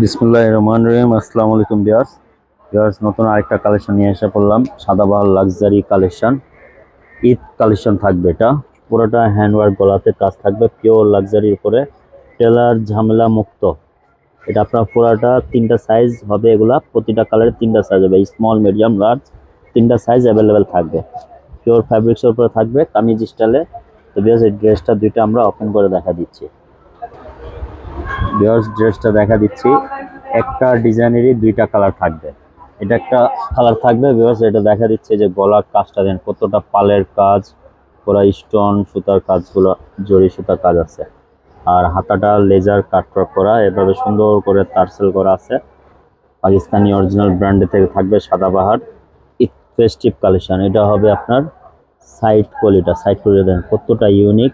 বিসমুল্লাহ রহমান রহিম, আসসালামু আলাইকুম বিয়ার্স বিয়ার্স নতুন আরেকটা কালেকশন নিয়ে এসে পড়লাম, Sadabahar luxury collection. Eid collection থাকবে এটা। পুরোটা হ্যান্ডওয়ার্ক গলাতে কাজ থাকবে, পিওর লাক্সারির উপরে। টেলার ঝামেলা মুক্ত। এটা আপনার পুরাটা তিনটা সাইজ হবে এগুলা। প্রতিটা কালারের তিনটা সাইজ হবে। স্মল মিডিয়াম লার্জ তিনটা সাইজ অ্যাভেলেবেল থাকবে। পিওর ফ্যাব্রিক্সের উপরে থাকবে, কামিজ স্টাইলে তো বিয়ার্স এই ড্রেসটা দুইটা আমরা ওপেন করে দেখা দিচ্ছি। বিয়ার্স ড্রেসটা দেখা দিচ্ছি। একটা ডিজাইনেরই দুইটা কালার থাকবে। এটা একটা কালার থাকবে বিয়ার্স এটা দেখা দিচ্ছে যে গলার কাজটা দেন কতটা পালের কাজ, পুরা স্টোন সুতার কাজগুলো জরি সুতার কাজ আছে। আর হাতাটা লেজার কাটওয়ার্ক করা এভাবে সুন্দর করে তারসেল করা আছে। পাকিস্তানি অরিজিনাল ব্র্যান্ডে থেকে থাকবে সাদাবাহার ফেস্টিভ কালেকশন এটা হবে আপনার সাইড কোয়ালিটা সাইড কোয়ালিটা দেন কতটা ইউনিক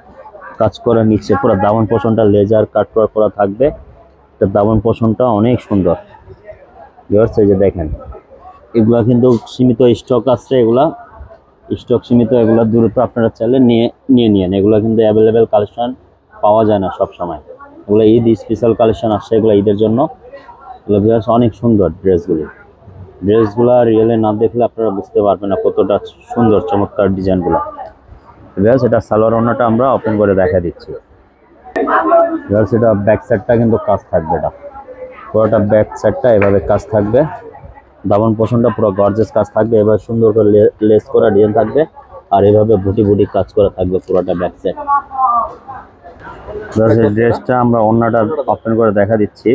কাজ করা নিচ্ছে, পুরো দামন পোষণটা লেজার কাটওয়ার্ক করা থাকবে। এটা দামন পোষণটা অনেক সুন্দর। এই যে দেখেন, এগুলা কিন্তু সীমিত স্টক আছে, এগুলা স্টক সীমিত, এগুলা দ্রুত আপনারা চাইলে নিয়ে নিয়ে নিয়েন। এগুলা কিন্তু অ্যাভেলেবেল কালেকশন পাওয়া যায় না সব সময় এগুলো ঈদ স্পেশাল কালেকশন আসছে এগুলো ঈদের জন্য। এগুলো অনেক সুন্দর ড্রেসগুলি। ড্রেসগুলো রিয়েলে না দেখলে আপনারা বুঝতে পারবেন না কতটা সুন্দর, চমৎকার ডিজাইনগুলো ভিউয়ার্স এটা সালোয়ার ওনাটা আমরা ওপেন করে দেখা দিচ্ছি। ভিউয়ার্স এটা ব্যাক সাইডটা কিন্তু কাজ থাকবে এটা পুরোটা ব্যাক সাইডটা এভাবে কাজ থাকবে। দামন পোষণটা পুরো গর্জেস কাজ থাকবে। এবার সুন্দর করে লেস করা ডিজাইন থাকবে। আর এভাবে বুটি বুটি কাজ করা থাকবে পুরোটা ব্যাক সাইড ড্রেসটা আমরা অন্যটা ওপেন করে দেখা দিচ্ছি।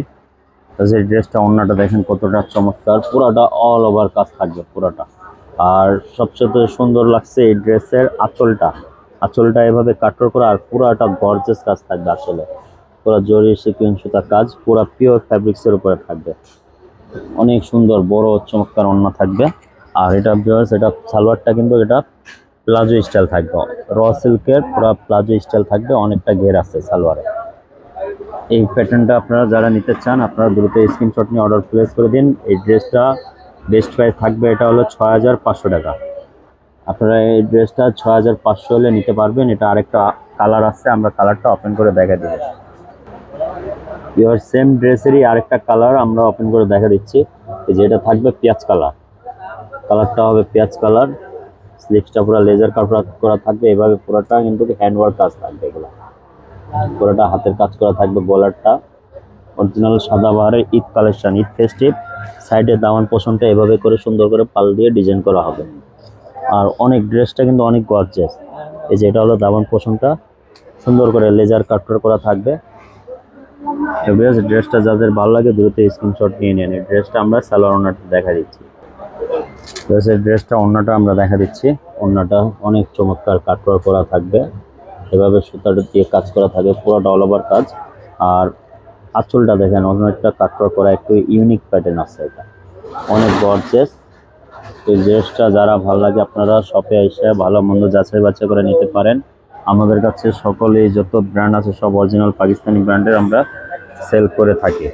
এই ড্রেসটা অন্যটা দেখেন কতটা চমৎকার। পুরোটা অল ওভার কাজ থাকবে পুরোটা। আর সবচেয়ে সুন্দর লাগছে এই ড্রেসের আঁচলটা। আঁচলটা এভাবে কাটর করা আর পুরাটা গর্জেস কাজ থাকবে আসলে। পুরো জরি সিকুয়েন্স সুতা কাজ, পুরো পিওর ফ্যাব্রিক্সের উপরে থাকবে। অনেক সুন্দর, বড়, চমৎকার অন্য থাকবে। আর এটা ভিউয়ার্স এটা সালোয়ারটা কিন্তু এটা প্লাজো স্টাইল থাকবে। র সিল্কের পুরো প্লাজো স্টাইল থাকবে, অনেকটা ঘের আছে সালোয়ারে। এই প্যাটার্নটা আপনারা যারা নিতে চান, আপনারা দ্রুত স্ক্রিনশট নিয়ে অর্ডার প্লেস করে দিন। এই ড্রেসটা বেস্ট প্রাইস থাকবে, এটা হলো ছয় হাজার পাঁচশো টাকা। আপনারা এই ড্রেসটা ছ হাজার পাঁচশো হলে নিতে পারবেন। এটা আরেকটা কালার আছে, আমরা কালারটা ওপেন করে দেখা দিব ইউর সেম ড্রেসেরই আরেকটা কালার আমরা ওপেন করে দেখা দিচ্ছি। এই যে এটা থাকবে পেঁয়াজ কালার। কালারটা হবে পেঁয়াজ কালার। স্লিপসটা পুরো লেজার কাপড় করা থাকবে। এভাবে পুরোটা কিন্তু হ্যান্ডওয়ার্ক কাজ থাকবে এগুলো। পুরোটা হাতের কাজ করা থাকবে বলারটা অরিজিনাল সাদা সাদাবাহারের ঈদ কালেকশন ঈদ ফেস্টিভ সাইডের দামান পোষণটা এভাবে করে সুন্দর করে পাল দিয়ে ডিজাইন করা হবে। আর অনেক ড্রেসটা কিন্তু অনেক গর্জেস এই যে এটা হলো দামান পোষণটা সুন্দর করে লেজার কাটর করা থাকবে। ড্রেসটা যাদের ভালো লাগে দ্রুত স্ক্রিনশট নিয়ে নেন। ড্রেসটা আমরা সালোয়ার ওনাটা দেখা দিচ্ছি। ড্রেসের ড্রেসটা অন্যটা আমরা দেখা দিচ্ছি। অন্যটা অনেক চমৎকার কাটওয়ার করা থাকবে। এভাবে সুতাটা দিয়ে কাজ করা থাকবে পুরোটা অল ওভার কাজ। আর আঁচলটা দেখেন, অনেকটা কাটওয়ার করা, একটু ইউনিক প্যাটার্ন আছে এটা। অনেক গর্জেস এই ড্রেসটা যারা ভালো লাগে আপনারা শপে এসে ভালো মন্দ যাচাই বাছাই করে নিতে পারেন। আমাদের কাছে সকলে যত ব্র্যান্ড আছে সব অরিজিনাল পাকিস্তানি ব্র্যান্ডের আমরা সেল করে থাকি।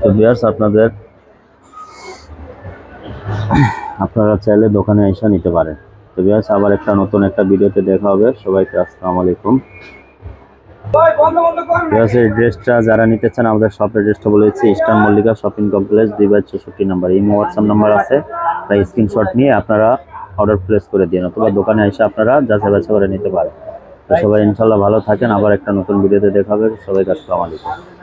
তো বিয়ার্স আপনাদের আপনারা চাইলে দোকানে এসে নিতে পারেন। তো বিয়ার্স আবার একটা নতুন একটা ভিডিওতে দেখা হবে। সবাইকে আসসালামু আলাইকুম। ড্রেসটা যারা নিতে চান, আমাদের শপের ড্রেসটা বলেছি ইস্টার্ন মল্লিকা শপিং কমপ্লেক্স দুই বাই চৌষট্টি নাম্বার। ইমো হোয়াটসঅ্যাপ নাম্বার আছে। তাই স্ক্রিনশট নিয়ে আপনারা অর্ডার প্লেস করে দিন, অথবা দোকানে এসে আপনারা যাচাই বাছাই করে নিতে পারেন। তো সবাই ইনশাল্লাহ ভালো থাকেন। আবার একটা নতুন ভিডিওতে দেখা হবে। সবাইকে আসসালামু আলাইকুম।